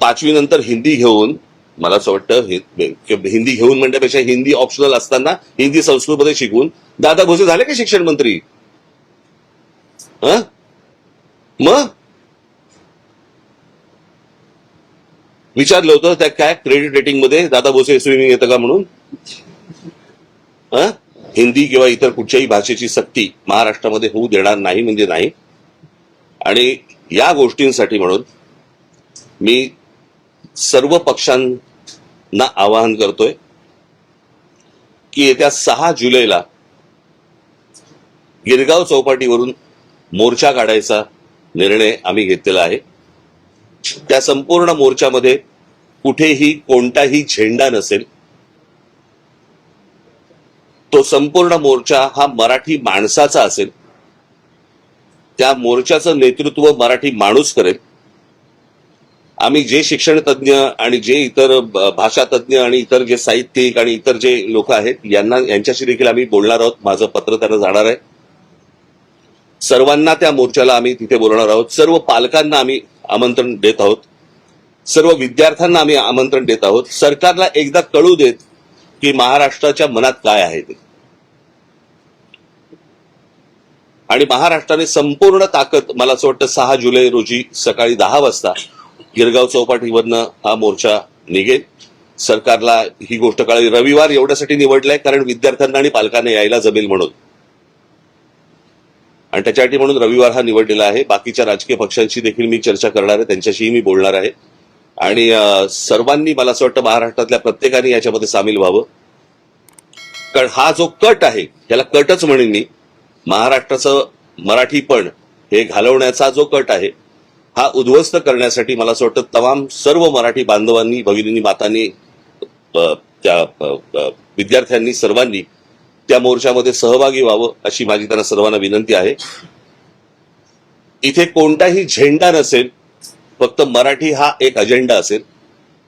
पाचवी नंतर हिंदी घेऊन मला असं वाटतं हिंदी घेऊन म्हणण्यापेक्षा हिंदी ऑप्शनल असताना हिंदी संस्कृतमध्ये शिकून दादा भोसे झाले का शिक्षण मंत्री? मग? विचारलं होतं त्या काय क्रेडिट रेटिंगमध्ये दादा भोसे स्विमिंग येतं का म्हणून? हिंदी किंवा इतर कुठच्याही भाषेची सक्ती महाराष्ट्रामध्ये होऊ देणार नाही म्हणजे नाही. आणि या गोष्टींसाठी म्हणून मी सर्व पक्षांना आवाहन करतोय की येत्या सहा जुलैला गिरगाव चौपाटीवरून मोर्चा काढायचा निर्णय आम्ही घेतलेला आहे. त्या संपूर्ण मोर्चामध्ये कुठेही कोणताही झेंडा नसेल. तो संपूर्ण मोर्चा हा मराठी माणसाचा असेल. त्या मोर्चाचं नेतृत्व मराठी माणूस करेल. आम्ही जे शिक्षण तज्ञ आणि जे इतर भाषा तज्ज्ञ आणि इतर जे साहित्यिक आणि इतर जे लोक आहेत यांना यांच्याशी देखील आम्ही बोलणार आहोत. माझं पत्र त्यांना जाणार आहे. सर्वांना त्या मोर्चाला आम्ही तिथे बोलणार आहोत. सर्व पालकांना आम्ही आमंत्रण देत आहोत. सर्व विद्यार्थ्यांना आम्ही आमंत्रण देत आहोत. सरकारला एकदा कळू देत की महाराष्ट्राच्या मनात काय आहे ते. आणि महाराष्ट्राने संपूर्ण ताकद मला असं वाटतं सहा जुलै रोजी सकाळी दहा वाजता गिरगाव चौपाटीवरनं हा मोर्चा निघेल. सरकारला ही गोष्ट कळाली. रविवार एवढ्यासाठी निवडलाय कारण विद्यार्थ्यांना आणि पालकांना यायला जमेल म्हणून. आणि त्याच्यासाठी म्हणून रविवार हा निवडलेला आहे. बाकीच्या राजकीय पक्षांशी देखील मी चर्चा करणार आहे. त्यांच्याशीही मी बोलणार आहे. आणि सर्वांनी मला असं वाटतं महाराष्ट्रातल्या प्रत्येकाने याच्यामध्ये सामील व्हावं. कारण हा जो कट आहे त्याला कटच म्हणेन मी. महाराष्ट्राचं मराठीपण हे घालवण्याचा जो कट आहे हा उद्ध्वस्त करण्यासाठी मला असं वाटतं तमाम सर्व मराठी बांधवांनी भगिनींनी मातांनी त्या विद्यार्थ्यांनी सर्वांनी त्या मोर्चामध्ये सहभागी व्हावं अशी माझी त्यांना सर्वांना विनंती आहे. इथे कोणताही झेंडा नसेल फक्त मराठी हा एक अजेंडा असेल.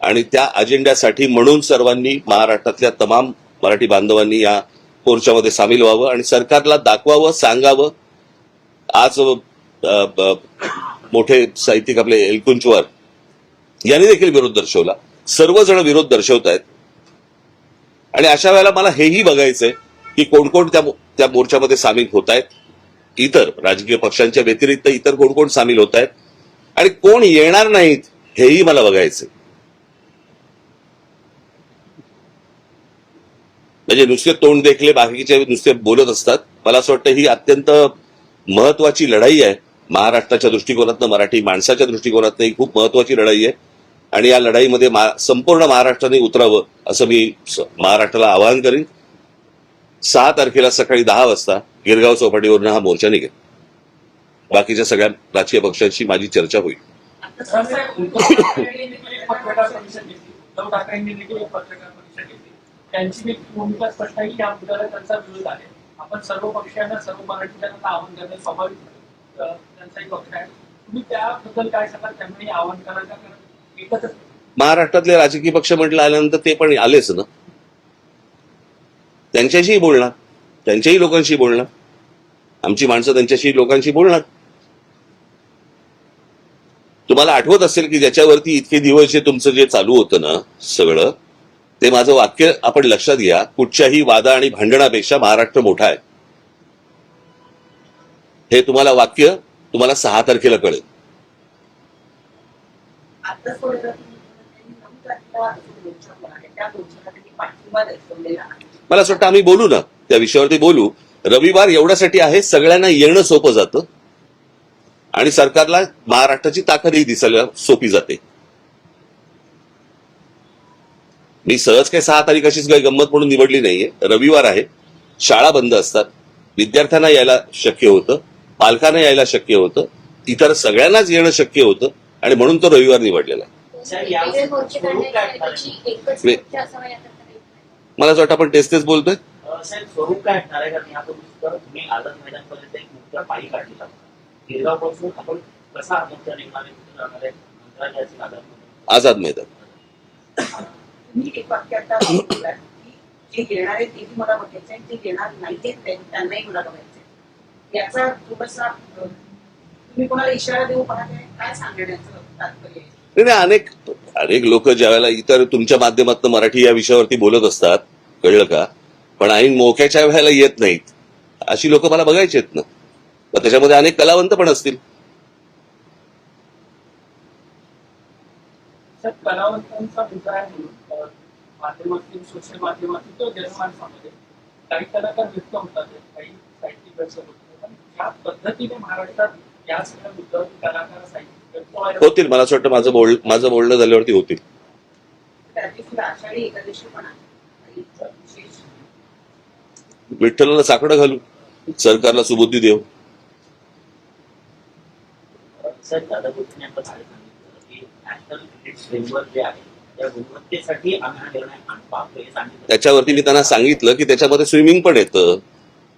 आणि त्या अजेंड्यासाठी म्हणून सर्वांनी महाराष्ट्रातल्या तमाम मराठी बांधवांनी या मोर्चामध्ये सामील व्हावं आणि सरकारला दाखवावं सांगावं. आज मोठे साहित्यिक आपले एलकुंचवार यांनी देखील विरोध दर्शवला. सर्वजण विरोध दर्शवत आहेत आणि अशा वेळेला मला हेही बघायचंय की कोण कोण त्या त्या मोर्चामध्ये सामील होत आहेत इतर राजकीय पक्षांच्या व्यतिरिक्त इतर कोण कोण सामील होत आहेत आणि कोण येणार नाहीत हेही मला बघायचंय. म्हणजे नुसते तोंड देखले बाकीचे नुसते बोलत असतात. मला असं वाटतं ही अत्यंत महत्वाची लढाई आहे. महाराष्ट्राच्या दृष्टिकोनातनं मराठी माणसाच्या दृष्टिकोनातनं ही खूप महत्वाची लढाई आहे. आणि या लढाईमध्ये मा- संपूर्ण महाराष्ट्राने उतरावं असं मी महाराष्ट्राला आवाहन करीन. सहा तारखेला सकाळी दहा वाजता गिरगाव चौपाटीवरून हा मोर्चा निघेल. बाकीच्या सगळ्या राजकीय पक्षांशी माझी चर्चा होईल. त्यांची भूमिका स्पष्ट आहे की या मुद्द्याला त्यांचा विरोध आहे आपण सर्व पक्षांना सर्व मराठीदारांना आवाहन करणे स्वाभाविक पक्ष आहे तुम्ही त्याबद्दल काय सांगाल आवाहन करायचं कारण एकच महाराष्ट्रातले राजकीय पक्ष म्हटलं आल्यानंतर ते पण आलेच ना. त्यांच्याशीही बोलणार त्यांच्याही लोकांशी बोलणार. आमची माणसं त्यांच्याशी लोकांशी बोलणार. तुम्हाला आठवत असेल की ज्याच्यावरती इतके दिवस जे तुमचं जे चालू होतं ना सगळं ते माझं वाक्य आपण लक्षात घ्या. कुठच्याही वादा आणि भांडणापेक्षा महाराष्ट्र मोठा आहे. हे तुम्हाला वाक्य तुम्हाला सहा तारखेला कळेल. मला असं वाटतं आम्ही बोलू ना त्या विषयावरती बोलू. रविवार एवढ्यासाठी आहे सगळ्यांना येणं सोपं जातं. आणि सरकारला महाराष्ट्राची ताकदही दिसायला सोपी जाते. मी सहज काही सहा तारीख अशीच काही गंमत म्हणून निवडली नाहीये. रविवार आहे शाळा बंद असतात विद्यार्थ्यांना यायला शक्य होतं. पालकांना यायला शक्य होतं. इतर सगळ्यांनाच येणं शक्य होतं आणि म्हणून तो रविवार निवडलेला आहे. उपाय? मला असं वाटतं आपण तेच तेच बोलतोय. अ, साहेब स्वरूप काय असणार आहे? कारण यापूर्वी तर तुम्ही आझाद मैदानपर्यंत एक मुख्य पायी काढलेला होता गिरगावपासून आपण कसा हा मोर्चा निघणार आहे कुठे जाणार आहे? मंत्रालयाचे आझाद मैदान. तुम्ही एक वाक्य आता येणार आहे तेही मला बघायचं आहे जे येणार नाही ते त्यां- त्यांनाही मला बघायचं आहे. याचा थोडासा अं, तुम्ही कोणाला इशारा देऊ पाहताय काय सांगण्याचं तात्पर्य? आहे नाही नाही, अनेक अनेक लोक ज्यावेळेला इतर तुमच्या माध्यमातून मराठी या विषयावरती बोलत असतात कळलं का? पण ऐन मोक्याच्या वेळेला येत नाहीत. अशी लोक मला बघायची आहेत ना. मग त्याच्यामध्ये अनेक कलावंत पण असतील. कलावंतांचा मुद्दा आहे म्हणून अ, माध्यमातून सोशल माध्यमातून किंवा जनमानसामध्ये काही कलाकार व्यक्त होतात काही साहित्यिक व्यक्त होतात पद्धतीने महाराष्ट्रात या सगळ्या कलाकार व्हायला होतील मला असं वाटतं माझं बोल माझं बोलणं झाल्यावरती होतील. विठ्ठलाला साकडं घालू. सरकारला सुबुद्धी देऊ. सर दादा गोष्टीने आपण काय सांगितलं की नॅशनल क्रिकेट फ्रेमवर्क जे आहे त्या गुणवत्तेसाठी आम्ही निर्णय आण- पाहतोय सांगितलं. त्याच्यावरती मी त्यांना सांगितलं की त्याच्यामध्ये स्विमिंग पण येतं.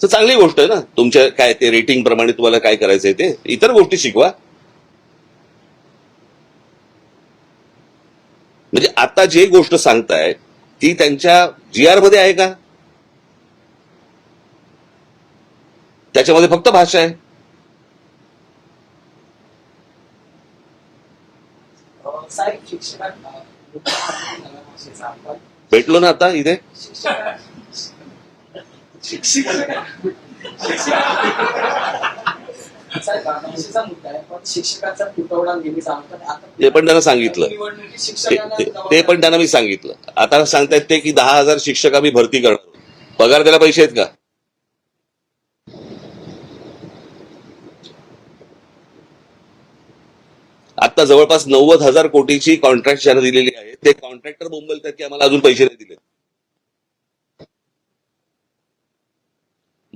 तर चांगली गोष्ट आहे ना. तुमच्या काय ते रेटिंग प्रमाणे तुम्हाला काय करायचंय ते. इतर गोष्टी शिकवा. म्हणजे आता जे गोष्ट सांगताय ती त्यांच्या जी आरमध्ये आहे का? त्याच्यामध्ये फक्त भाषा आहे. भेटलो ना आता इथे? शिक्षकाचा तुटवडा नेहमी ते पण त्यांना सांगितलं. ते- पण त्यांना मी सांगितलं. आता सांगतायत ते की दहा हजार शिक्षक आम्ही भरती करणार. पगार द्यायला पैसे आहेत का? आता जवळपास नव्वद हजार कोटीची कॉन्ट्रॅक्ट ज्यांना दिलेली आहे ते कॉन्ट्रॅक्टर बोंबलतात की आम्हाला अजून पैसे नाही दिले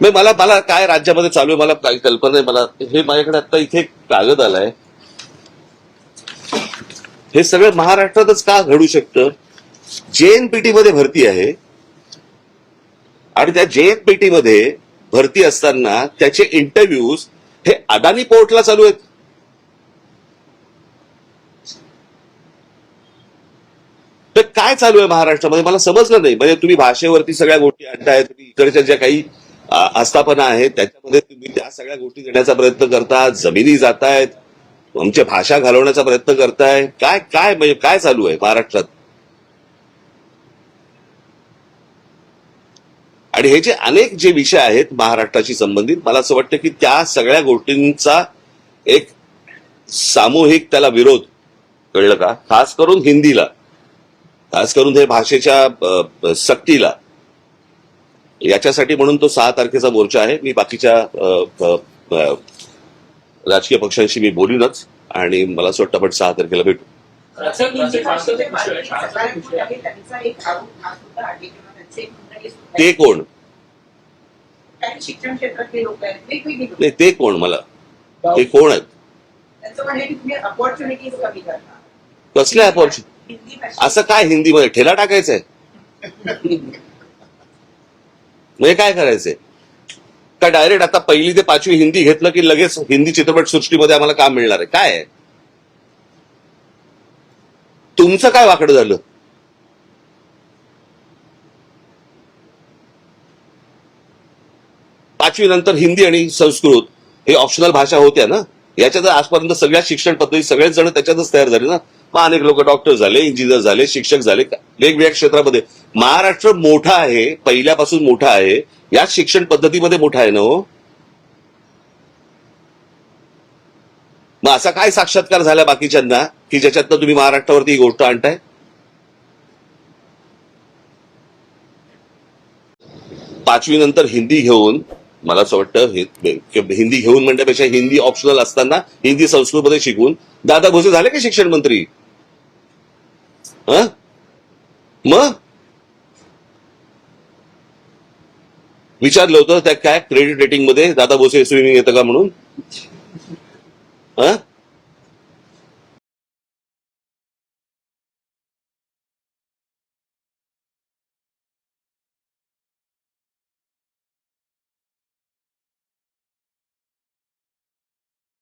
नाही मला मला काय राज्यामध्ये चालू आहे मला काही कल्पना नाही मला हे माझ्याकडे आता इथे एक कागद आलाय. हे सगळं महाराष्ट्रातच का घडू शकतं? जेएनपीटी मध्ये भरती आहे. आणि त्या जेएनपीटी मध्ये भरती असताना त्याचे इंटरव्ह्यूज हे अदानी पोर्टला चालू आहेत. तर काय चालू आहे महाराष्ट्रामध्ये? मला समजलं नाही. म्हणजे तुम्ही भाषेवरती सगळ्या गोष्टी आणताय तुम्ही इकडच्या ज्या काही आस्थापना आहे त्याच्यामध्ये तुम्ही त्या सगळ्या गोष्टी देण्याचा प्रयत्न करता जमिनी जातायत आमची भाषा घालवण्याचा प्रयत्न करताय. काय काय म्हणजे काय चालू आहे महाराष्ट्रात? आणि हे जे अनेक जे विषय आहेत महाराष्ट्राशी संबंधित मला असं वाटतं की त्या सगळ्या गोष्टींचा एक सामूहिक त्याला विरोध कळलं का? खास करून हिंदीला. खास करून हे भाषेच्या सक्तीला. याच्यासाठी म्हणून तो सहा तारखेचा मोर्चा आहे. मी बाकीच्या राजकीय पक्षांशी मी बोलीनच आणि मला असं वाटतं आपण सहा तारखेला भेटू. हा ते. कोण नाही ते कोण मला? ते कोण आहेत? कसल्या अपॉर्च्युनिटी असं काय हिंदीमध्ये? ठेला टाकायचंय. म्हणजे काय करायचंय? का डायरेक्ट आता पहिली ते पाचवी हिंदी घेतलं की लगेच हिंदी चित्रपट सृष्टीमध्ये आम्हाला काम मिळणार आहे? काय तुमचं काय वाकडं झालं? पाचवी नंतर हिंदी आणि संस्कृत हे ऑप्शनल भाषा होत्या ना? याच्यात आजपर्यंत सगळ्या शिक्षण पद्धती सगळेच जण त्याच्यातच तयार झाले ना? मग अनेक लोक डॉक्टर झाले इंजिनियर झाले शिक्षक झाले वेगवेगळ्या क्षेत्रामध्ये. महाराष्ट्र मोठा आहे पहिल्यापासून मोठा आहे. याच शिक्षण पद्धतीमध्ये मोठा आहे ना हो? मग असा काय साक्षात्कार झाला बाकीच्यांना की ज्याच्यातनं तुम्ही महाराष्ट्रावरती ही गोष्ट आणताय? पाचवी नंतर हिंदी घेऊन मला असं वाटतं हिंदी घेऊन म्हणण्यापेक्षा हिंदी ऑप्शनल असताना हिंदी संस्कृतमध्ये शिकून दादा भोसे झाले का शिक्षण मंत्री? हं? मग? विचारलं होतं त्या काय क्रेडिट रेटिंगमध्ये दादा भोसे स्विमिंग येतं का म्हणून? हा